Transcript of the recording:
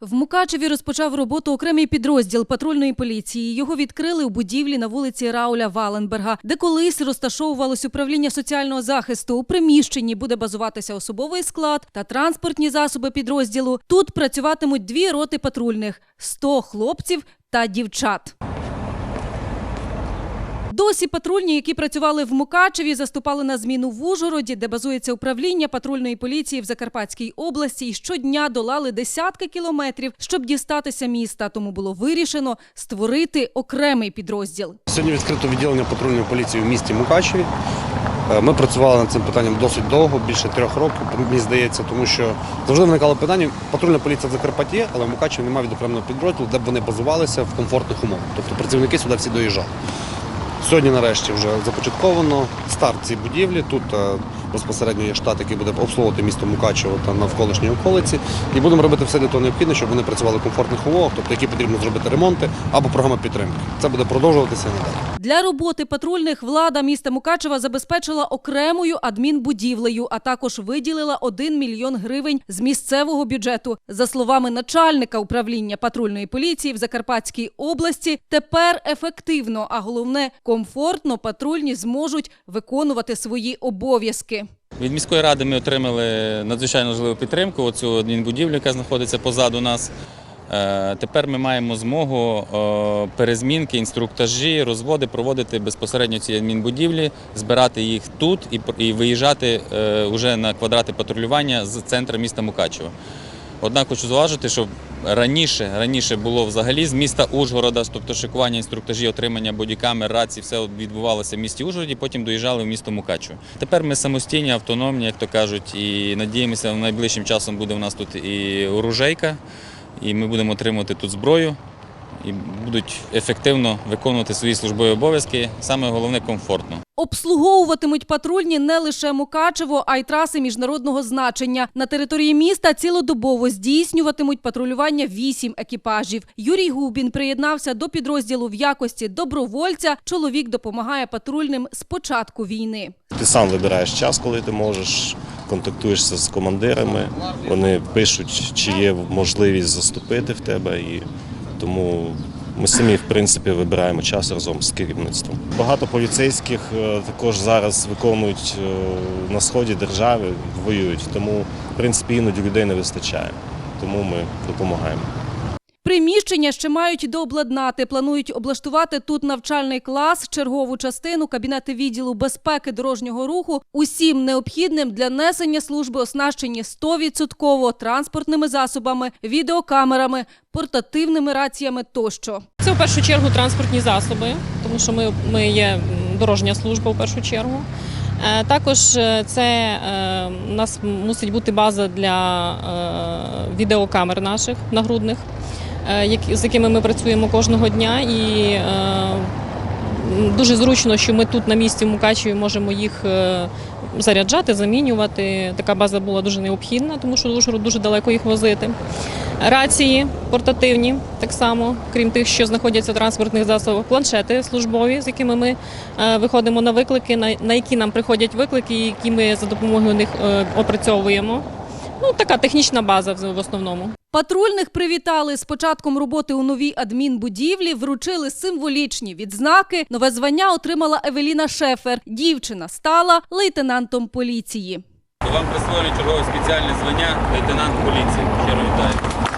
В Мукачеві розпочав роботу окремий підрозділ патрульної поліції. Його відкрили у будівлі на вулиці Рауля Валенберга, де колись розташовувалось управління соціального захисту. У приміщенні буде базуватися особовий склад та транспортні засоби підрозділу. Тут працюватимуть дві роти патрульних: 100 хлопців та дівчат. Досі патрульні, які працювали в Мукачеві, заступали на зміну в Ужгороді, де базується управління патрульної поліції в Закарпатській області, і щодня долали десятки кілометрів, щоб дістатися міста. Тому було вирішено створити окремий підрозділ. Сьогодні відкрито відділення патрульної поліції в місті Мукачеві. Е, Ми працювали над цим питанням досить довго, більше трьох років, мені здається, тому що завжди виникало питання. Патрульна поліція в Закарпатті, але в Мукачеві немає відокремленого підрозділу, де б вони базувалися в комфортних умовах. Тобто працівники сюди всі доїжджали. Сьогодні, нарешті, вже започатковано старт цієї будівлі. Тут е, безпосередньо є штат, який буде обслуговувати місто Мукачево та навколишні околиці. І будемо робити все для того необхідне, щоб вони працювали в комфортних умовах, тобто які потрібно зробити ремонти або програма підтримки. Це буде продовжуватися надалі. Для роботи патрульних влада міста Мукачева забезпечила окремою адмінбудівлею, а також виділила 1 мільйон гривень з місцевого бюджету. За словами начальника управління патрульної поліції в Закарпатській області, тепер ефективно, а головне комфортно патрульні зможуть виконувати свої обов'язки. Від міської ради ми отримали надзвичайно важливу підтримку. Оцю адмінбудівлю, яка знаходиться позаду нас. Е, Тепер ми маємо змогу е, перезмінки, інструктажі, розводи проводити безпосередньо в цій адмінбудівлі, збирати їх тут і, виїжджати вже на квадрати патрулювання з центру міста Мукачево. Однак хочу зауважити, що раніше, раніше було взагалі з міста Ужгорода, тобто шикування інструктажі, отримання бодікамер, рацій, все відбувалося в місті Ужгороді, потім доїжджали в місто Мукачу. Тепер ми самостійні, автономні, як то кажуть, і надіємося, найближчим часом буде у нас тут і оружейка, і ми будемо отримувати тут зброю. І будуть ефективно виконувати свої службові обов'язки. Саме головне комфортно. Обслуговуватимуть патрульні не лише Мукачево, а й траси міжнародного значення. На території міста цілодобово здійснюватимуть патрулювання вісім екіпажів. Юрій Губін приєднався до підрозділу в якості добровольця. Чоловік допомагає патрульним з початку війни. Ти сам вибираєш час, коли ти можеш, контактуєшся з командирами. Вони пишуть, чи є можливість заступити в тебе, і тому ми самі, в принципі, вибираємо час разом з керівництвом. Багато поліцейських е, також зараз виконують е, на сході держави, воюють, тому в принципі іноді людей не вистачає. Тому ми допомагаємо. Приміщення ще мають дообладнати. Планують облаштувати тут навчальний клас, чергову частину, кабінети відділу безпеки дорожнього руху. Усім необхідним для несення служби оснащені 100% транспортними засобами, відеокамерами, портативними раціями тощо. Це в першу чергу транспортні засоби, тому що ми, ми є дорожня служба в першу чергу. Е, Також е, це е, у нас мусить бути база для відеокамер наших нагрудних, з якими ми працюємо кожного дня. І е, дуже зручно, що ми тут на місці в Мукачеві можемо їх е, заряджати, замінювати. Така база була дуже необхідна, тому що дуже, далеко їх возити. Рації портативні, так само, крім тих, що знаходяться в транспортних засобах, планшети службові, з якими ми е, виходимо на виклики, на, які нам приходять виклики, які ми за допомогою них е, опрацьовуємо. Ну, така технічна база в основному. Патрульних привітали з початком роботи у новій адмінбудівлі, вручили символічні відзнаки. Нове звання отримала Евеліна Шефер. Дівчина стала лейтенантом поліції. Вам присвоєно чергове спеціальне звання лейтенант поліції. Щиро вітаю.